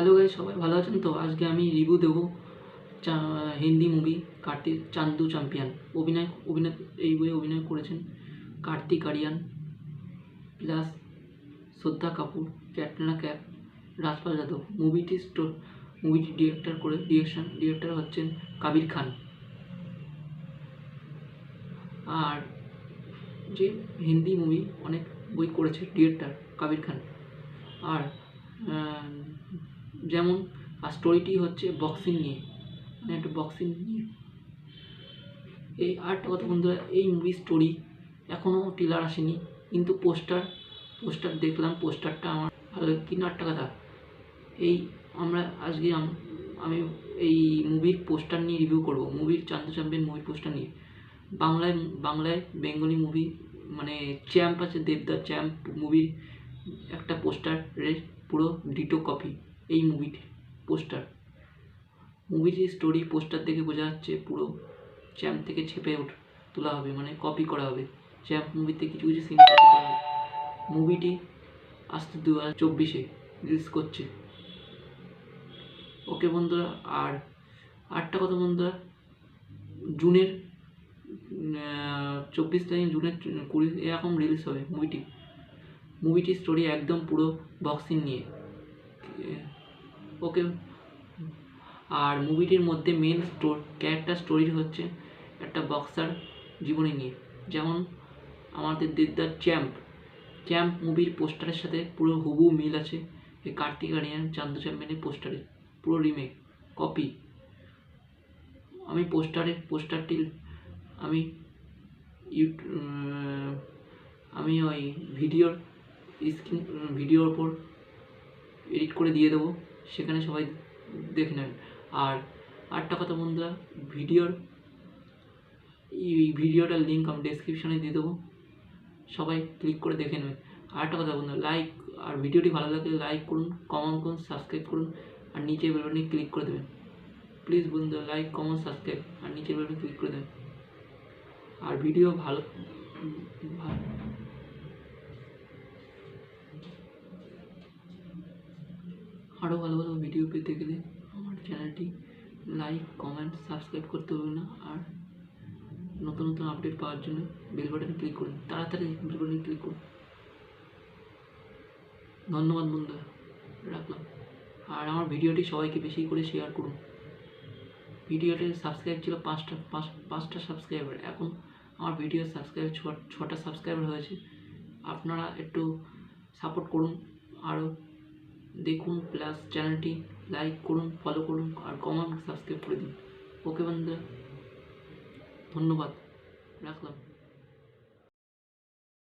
Hello guys সবাই ভালো আছেন? তো আজকে আমি রিভিউ দেবো হিন্দি মুভি কার্তিক, চান্দু চ্যাম্পিয়ন অভিনয় অভিনয়, এই বইয়ে অভিনয় করেছেন কার্তিক আরিয়ান প্লাস শ্রদ্ধা কাপুর, ক্যাটরিনা ক্যাপ রাজপাল যাদব। মুভিটি স্টো মুভিটি ডিরেক্টর করে ডিরেকশন ডিরেক্টর হচ্ছেন কাবির খান। আর যে হিন্দি মুভি অনেক বই করেছে ডিরেক্টর কাবির খান। আর যেমন আর স্টোরিটি হচ্ছে বক্সিং নিয়ে। মানে একটা বক্সিং নিয়ে। এই আরেকটা কথা বন্ধুরা, এই মুভির স্টোরি এখনও টিলার আসেনি, কিন্তু পোস্টার পোস্টার দেখলাম পোস্টারটা আমার ভালো কিন্তু একটা কথা, এই আমরা আজকে আম- এই মুভির পোস্টার নিয়ে রিভিউ করব। মুভির চান্দু চ্যাম্পিয়ন মুভির পোস্টার নিয়ে। বাংলায় বাংলায় বেঙ্গলি মুভি মানে চ্যাম্প আছে দেবদার চ্যাম্প মুভির একটা পোস্টারের পুরো ডিটো কপি এই মুভিটি পোস্টার মুভিটির স্টোরি পোস্টার দেখে বোঝা যাচ্ছে পুরো চ্যাম্প থেকে ছেপে ওঠ তোলা হবে মানে কপি করা হবে। চ্যাম্প মুভিতে কিছু কিছু সিন কপি করা হবে। মুভিটি আসতে দু হাজার চব্বিশে রিলিজ করছে। ওকে বন্ধুরা, আর আটটা কথা বন্ধুরা, জুনের চব্বিশ তারিখ জুনের কুড়ি এরকম রিলিজ হবে মুভিটি মুভিটির স্টোরি একদম পুরো বক্সিং নিয়ে। ওকে, আর মুভিটির মধ্যে মেন স্টোর ক্যারেক্টার স্টোরি হচ্ছে একটা বক্সার জীবনী নিয়ে। যেমন আমাদের দেবদার চ্যাম্প চ্যাম্প মুভির পোস্টারের সাথে পুরো হুবু মিল আছে এই কার্তিক আরিয়ান চান্দু চ্যাম্পিয়নের পোস্টারে পুরো রিমেক কপি আমি পোস্টারে পোস্টারটি আমি আমি ওই ভিডিওর স্ক্রিন ভিডিওর ওপর এডিট করে দিয়ে দেবো। সেখানে সবাই দেখে নেবেন আর আরেকটা কথা বন্ধুরা, ভিডিওর এই ভিডিওটার লিঙ্ক আমি ডেসক্রিপশনে দিয়ে দেবো। সবাই ক্লিক করে দেখে নেবেন। আরেকটা কথা বন্ধুরা লাইক আর ভিডিওটি ভালো লাগলে লাইক করুন কমেন্ট করুন সাবস্ক্রাইব করুন, আর নিচে বেলবাটনে ক্লিক করে দেবেন। প্লিজ বন্ধুরা লাইক কমেন্ট সাবস্ক্রাইব আর নিচে বেলবাটনে ক্লিক করে দেবেন। আর ভিডিও ভালো ভালো আরও ভালো ভালো ভিডিও পেতে গেলে আমার চ্যানেলটি লাইক কমেন্ট সাবস্ক্রাইব করতে হবে না। আর নতুন নতুন আপডেট পাওয়ার জন্য বেল বাটনে ক্লিক করুন। তাড়াতাড়ি বেল বাটনে ক্লিক করুন। ধন্যবাদ বন্ধুরা, রাখলাম। আর আমার ভিডিওটি সবাইকে বেশি করে শেয়ার করুন। ভিডিওতে সাবস্ক্রাইব ছিল পাঁচটা, পাঁচ, পাঁচটা সাবস্ক্রাইবার এখন আমার ভিডিও সাবস্ক্রাইব ছটা সাবস্ক্রাইবার হয়েছে। আপনারা একটু সাপোর্ট করুন। আরও দেখুন প্লাস চ্যানেলটি লাইক করুন ফলো করুন আর কমেন্ট সাবস্ক্রাইব করে দিন। ওকে বন্ধুরা, ধন্যবাদ। রাখলাম।